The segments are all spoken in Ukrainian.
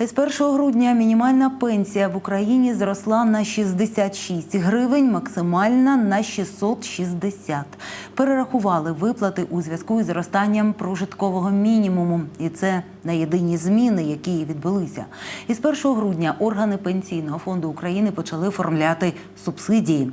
З 1 грудня мінімальна пенсія в Україні зросла на 66 гривень, максимальна на 660. Перерахували виплати у зв'язку із зростанням прожиткового мінімуму. І це на єдині зміни, які відбулися. Із 1 грудня органи Пенсійного фонду України почали оформляти субсидії.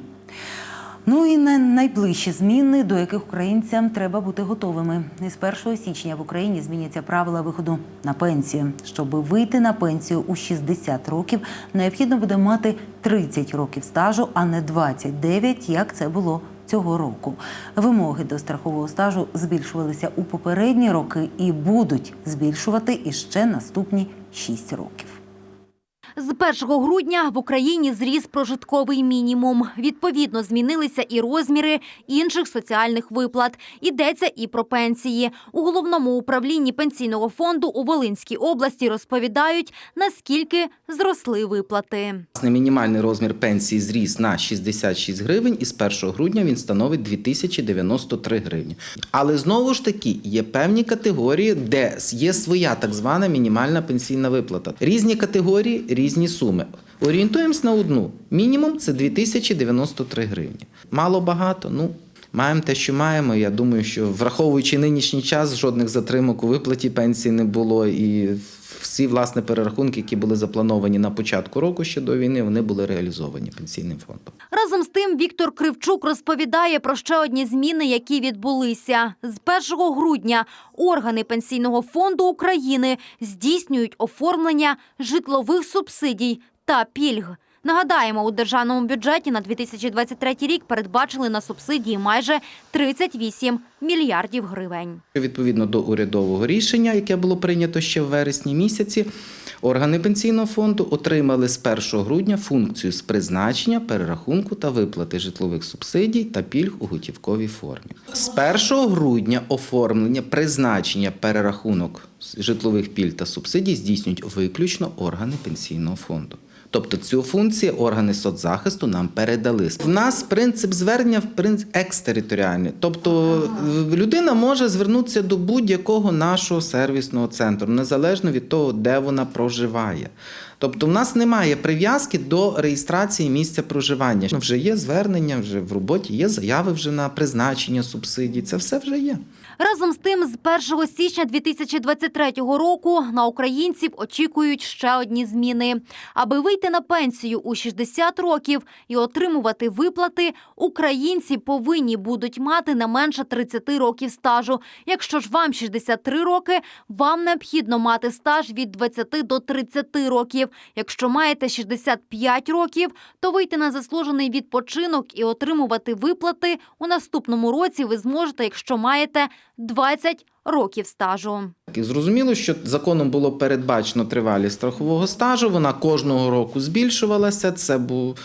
Ну і на найближчі зміни, до яких українцям треба бути готовими. Із 1 січня в Україні зміняться правила виходу на пенсію. Щоб вийти на пенсію у 60 років, необхідно буде мати 30 років стажу, а не 29, як це було цього року. Вимоги до страхового стажу збільшувалися у попередні роки і будуть збільшувати іще наступні 6 років. З 1 грудня в Україні зріс прожитковий мінімум. Відповідно, змінилися і розміри інших соціальних виплат. Йдеться і про пенсії. У головному управлінні пенсійного фонду у Волинській області розповідають, наскільки зросли виплати. Мінімальний розмір пенсії зріс на 66 гривень, і з 1 грудня він становить 2093 гривні. Але знову ж таки є певні категорії, де є своя так звана мінімальна пенсійна виплата. Різні категорії, різні суми. Орієнтуємось на одну. Мінімум це 2093 гривні. Мало багато. Ну. Маємо те, що маємо. Я думаю, що враховуючи нинішній час, жодних затримок у виплаті пенсії не було, і всі власне перерахунки, які були заплановані на початку року ще до війни, вони були реалізовані пенсійним фондом. Разом з тим Віктор Кривчук розповідає про ще одні зміни, які відбулися. З 1 грудня органи Пенсійного фонду України здійснюють оформлення житлових субсидій та пільг. Нагадаємо, у державному бюджеті на 2023 рік передбачили на субсидії майже 38 мільярдів гривень. Відповідно до урядового рішення, яке було прийнято ще в вересні місяці, органи пенсійного фонду отримали з 1 грудня функцію з призначення, перерахунку та виплати житлових субсидій та пільг у готівковій формі. З 1 грудня оформлення, призначення, перерахунок житлових пільг та субсидій здійснюють виключно органи пенсійного фонду. Тобто цю функцію органи соцзахисту нам передали. В нас принцип звернення екстериторіальний. Тобто людина може звернутися до будь-якого нашого сервісного центру, незалежно від того, де вона проживає. Тобто, в нас немає прив'язки до реєстрації місця проживання. Вже є звернення, вже в роботі, є заяви вже на призначення субсидій. Це все вже є. Разом з тим, з 1 січня 2023 року на українців очікують ще одні зміни. Аби вийти на пенсію у 60 років і отримувати виплати, українці повинні будуть мати не менше 30 років стажу. Якщо ж вам 63 роки, вам необхідно мати стаж від 20 до 30 років. Якщо маєте 65 років, то вийти на заслужений відпочинок і отримувати виплати у наступному році ви зможете, якщо маєте 20 років стажу. Зрозуміло, що законом було передбачено тривалість страхового стажу. Вона кожного року збільшувалася. Це був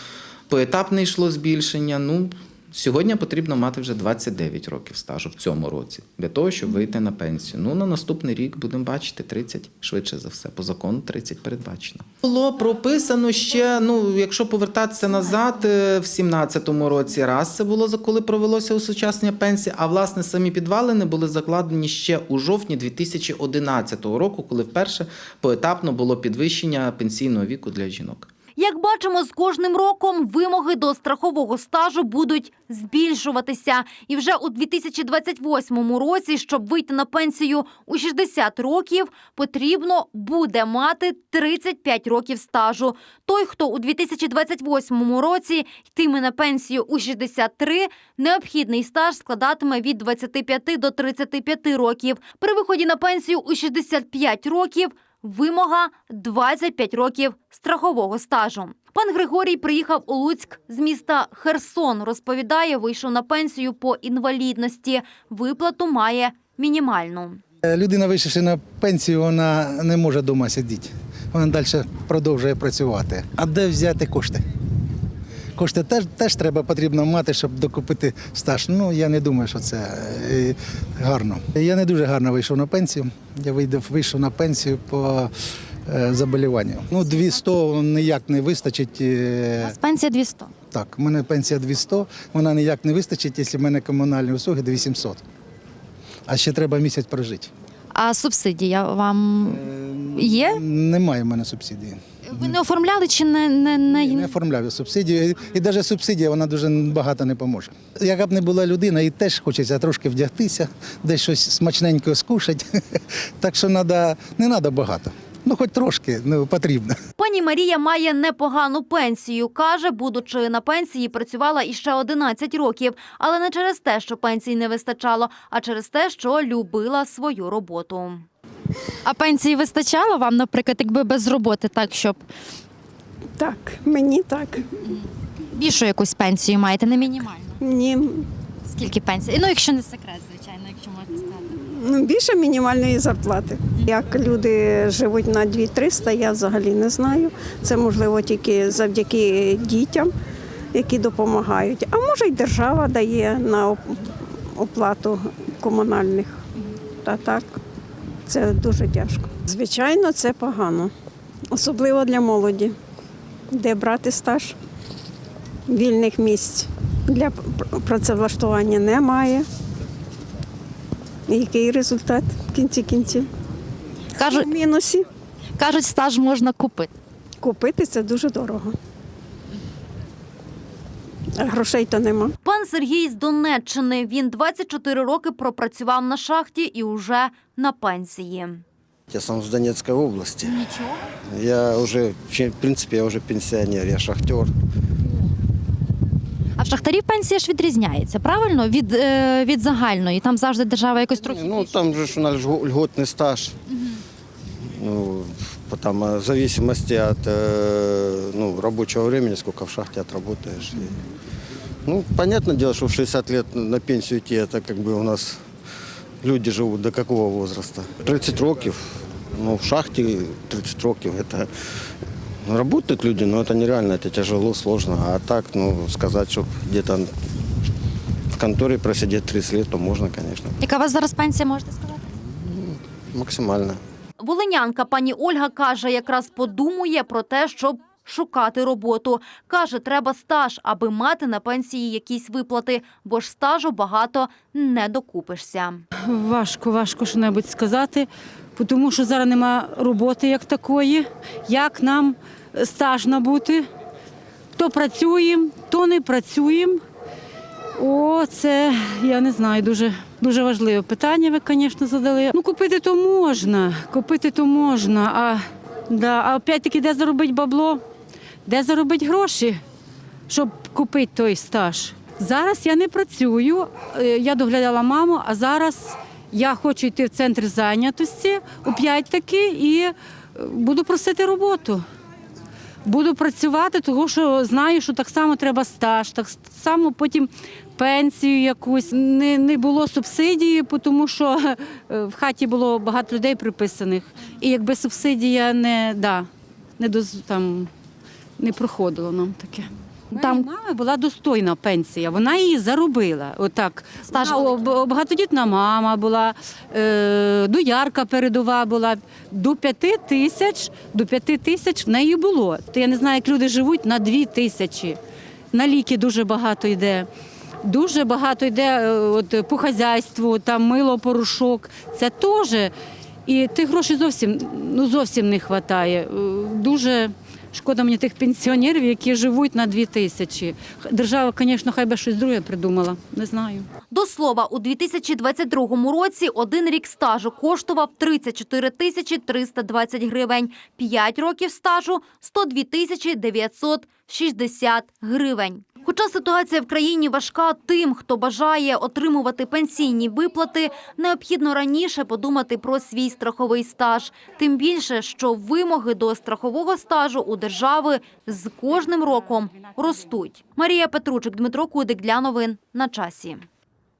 поетапне йшло збільшення. Ну сьогодні потрібно мати вже 29 років стажу в цьому році для того, щоб вийти на пенсію. Ну на наступний рік будемо бачити 30 швидше за все. По закону 30 передбачено. Було прописано ще. Ну, якщо повертатися назад, е, в 17-му році раз це було за коли провелося осучаснення пенсії. А власне самі підвалини були закладені ще у жовтні 2011 року, коли вперше поетапно було підвищення пенсійного віку для жінок. Як бачимо, з кожним роком вимоги до страхового стажу будуть збільшуватися. І вже у 2028 році, щоб вийти на пенсію у 60 років, потрібно буде мати 35 років стажу. Той, хто у 2028 році йтиме на пенсію у 63, необхідний стаж складатиме від 25 до 35 років. При виході на пенсію у 65 років Вимога 25 років страхового стажу. Пан Григорій приїхав у Луцьк з міста Херсон. Розповідає, вийшов на пенсію по інвалідності. Виплату має мінімальну. Людина, вийшовши на пенсію, вона не може вдома сидіти. Вона далі продовжує працювати. А де взяти кошти? Кошти теж, теж треба потрібно мати, щоб докупити стаж. Ну, я не думаю, що це е, гарно. Я не дуже гарно вийшов на пенсію. Я вийшов, вийшов на пенсію по е, заболіванню. Ну, 200 ніяк не вистачить. е, Пенсія 200. так, у мене пенсія 200, вона ніяк не вистачить, якщо в мене комунальні услуги 2700. А ще треба місяць прожити. А субсидія вам є? Немає в мене субсидії. Ви не оформляли чи не, не, не... Не оформляю субсидію. І навіть субсидія вона дуже багато не поможе. Яка б не була людина, і теж хочеться трошки вдягтися, десь щось смачненько скушати. Так що надо, не треба багато. Ну, хоч трошки, ну, потрібно. Пані Марія має непогану пенсію. Каже, будучи на пенсії, працювала іще 11 років. Але не через те, що пенсії не вистачало, а через те, що любила свою роботу. А пенсії вистачало вам, наприклад, якби без роботи, так щоб Так, мені так. більшу якусь пенсію маєте, не мінімальну. Ні, Скільки пенсій? Ну, якщо не секрет, звичайно, якщо можна сказати. ну, більше мінімальної зарплати. Як люди живуть на 2300, я взагалі не знаю. Це можливо тільки завдяки дітям, які допомагають. А може й держава дає на оп- оплату комунальних. Та так, це дуже тяжко. Звичайно, це погано, особливо для молоді, де брати стаж. Вільних місць для працевлаштування немає. Який результат в кінці кінців? Кажуть, В мінусі. кажуть, стаж можна купити. Купити це дуже дорого. А грошей то нема. Пан Сергій з Донеччини. Він 24 роки пропрацював на шахті і уже на пенсії. Я сам с Донецкой области. Нічого. Я уже, в принципе, я уже пенсионер, я шахтер. А в шахтарів пенсія ж відрізняється, правильно? Від, е, від загальної. Там завжди держава якось трохи. Ну, там же ж у нас льго- льготный стаж. Ну, потом э, в зависимости от э, ну, рабочего времени, сколько в шахте отработаешь. И, ну, понятное дело, что в 60 лет на пенсию идти, это как бы у нас люди живут до какого возраста? 30 років. Ну, в шахте 30 років, это ну, работают люди, но это нереально, это тяжело, сложно. А так, ну, сказать, что где-то в конторе просидеть 30 лет, то можно, конечно, Яка у вас зараз пенсія, можете сказати? максимально. Волинянка пані Ольга каже, якраз подумує про те, щоб шукати роботу. Каже, треба стаж, аби мати на пенсії якісь виплати, бо ж стажу багато не докупишся. Важко, важко що-небудь сказати, тому що зараз нема роботи як такої. Як нам стаж набути? То працюємо, то не працюємо. О, це я не знаю, дуже, дуже важливе питання. Ви, звісно, задали. Ну, купити то можна, купити то можна. А, да, а опять-таки, де заробити бабло, де заробити гроші, щоб купити той стаж. Зараз я не працюю, е, я доглядала маму, а зараз я хочу йти в центр зайнятості у п'ять таки і е, буду просити роботу. Буду працювати, тому що знаю, що так само треба стаж, так само потім пенсію якусь. Не, не було субсидії, тому що е, в хаті було багато людей приписаних. І якби субсидія не, да, не, доз, там, не проходило нам таке. Там мами була достойна пенсія, вона її заробила. Отак. Стаж Вона багатодітна мама була, е, доярка передова була. До п'яти тисяч, до п'яти тисяч в неї було. То я не знаю, як люди живуть на дві тисячі. На ліки дуже багато йде. Дуже багато йде е, от, по хазяйству, там мило, порошок. Це теж. І тих грошей зовсім, ну, зовсім не вистачає. Дуже шкода мені тих пенсіонерів, які живуть на дві тисячі. Держава, звісно, хай би щось друге придумала. Не знаю. До слова, у 2022 році один рік стажу коштував 34 тисячі 320 гривень. П'ять років стажу – 102 тисячі 960 гривень. Хоча ситуація в країні важка, тим, хто бажає отримувати пенсійні виплати, необхідно раніше подумати про свій страховий стаж. Тим більше, що вимоги до страхового стажу у держави з кожним роком ростуть. Марія Петручик, Дмитро Кудик для новин на часі.